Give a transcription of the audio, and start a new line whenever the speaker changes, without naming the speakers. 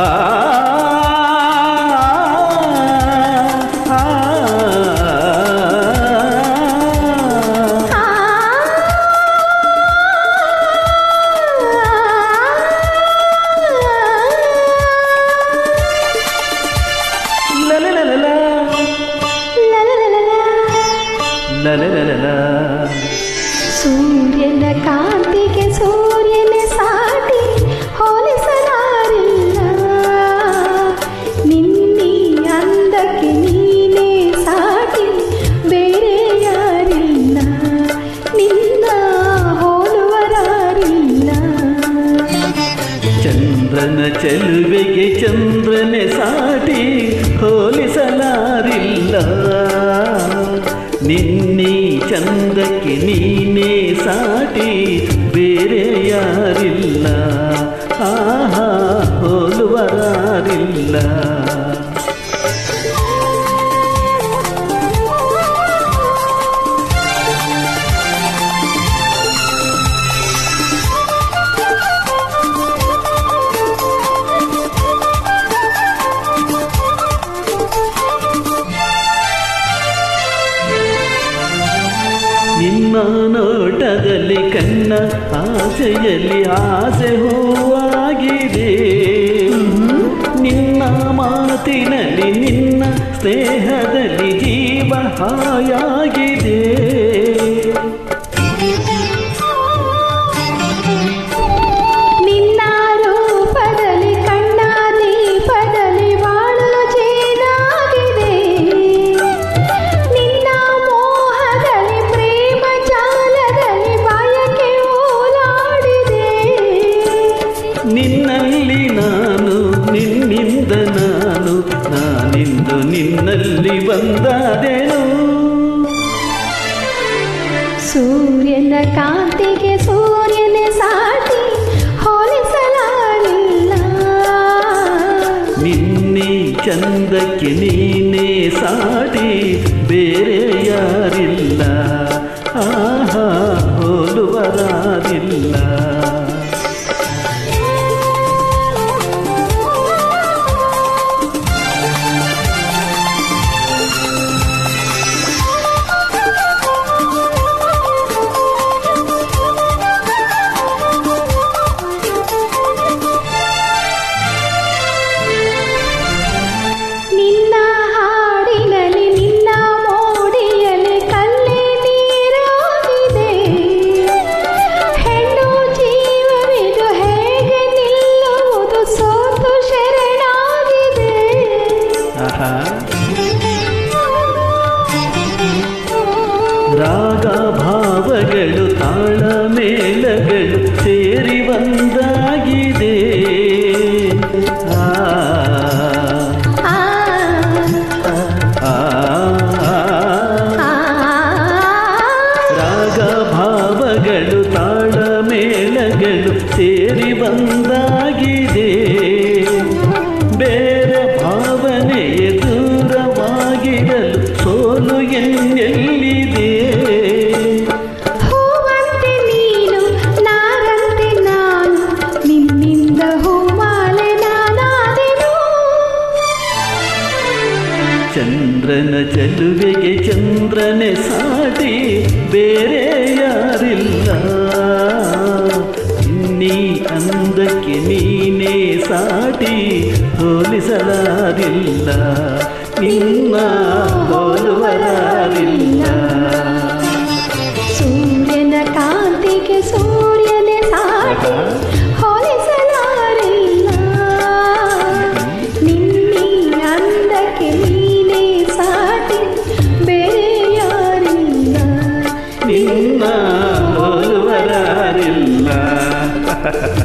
হা
ಚಂದ್ರನ ಚೆಲುವೆಗೆ ಚಂದ್ರನೆ ಸಾಟಿ ಹೋಲಿಸಲಾರಿಲ್ಲ. ನಿನ್ನಿ ಚಂದಕ್ಕೆ ನೀನೇ ಸಾಟಿ ಬೇರೆ ಯಾರಿಲ್ಲ. ಕಣ್ಣ ಆಸೆಯಲ್ಲಿ ಆಸೆ ಹೂವಾಗಿದೆ. ನಿನ್ನ ಮಾತಿನಲ್ಲಿ ನಿನ್ನ ಸ್ನೇಹದಲ್ಲಿ ಜೀವ ಹಾಯಾಗಿದೆ ನಾನಿಂದು ನಿನ್ನಲ್ಲಿ ಬಂದಾದೆನು?
ಸೂರ್ಯನ ಕಾಂತಿಗೆ ಸೂರ್ಯನ ಸಾಟಿ ಹೋಲಿಸಲಾಗಿಲ್ಲ.
ನಿನ್ನೆ ಚಂದಕ್ಕೆ ನೀನೇ ಸಾಟಿ ಬೇರೆ ಯಾರಿಲ್ಲ. ಮೇಳಗಳು ಸೇರಿ ಒಂದಾಗಿದೆ ಆ,
ಆ,
ಆ, ಆ.
ಆ,
ರಾಗ ಭಾವಗಳು ತಾಳ ಮೇಳಗಳು ಸೇರಿ ಒಂದಾಗಿದೆ ಚಂದ್ರನ ಚೆಲುವೆಗೆ ಚಂದ್ರನೆ ಸಾಟಿ ಬೇರೆ ಯಾರಿಲ್ಲ. ನೀ ಅಂದಕ್ಕೆ ನೀನೇ ಸಾಟಿ ಹೋಲಿಸಲಾರಿಲ್ಲ. ನಿನ್ನ ಹೋಲುವರಾರಿಲ್ಲ.
Ha ha ha.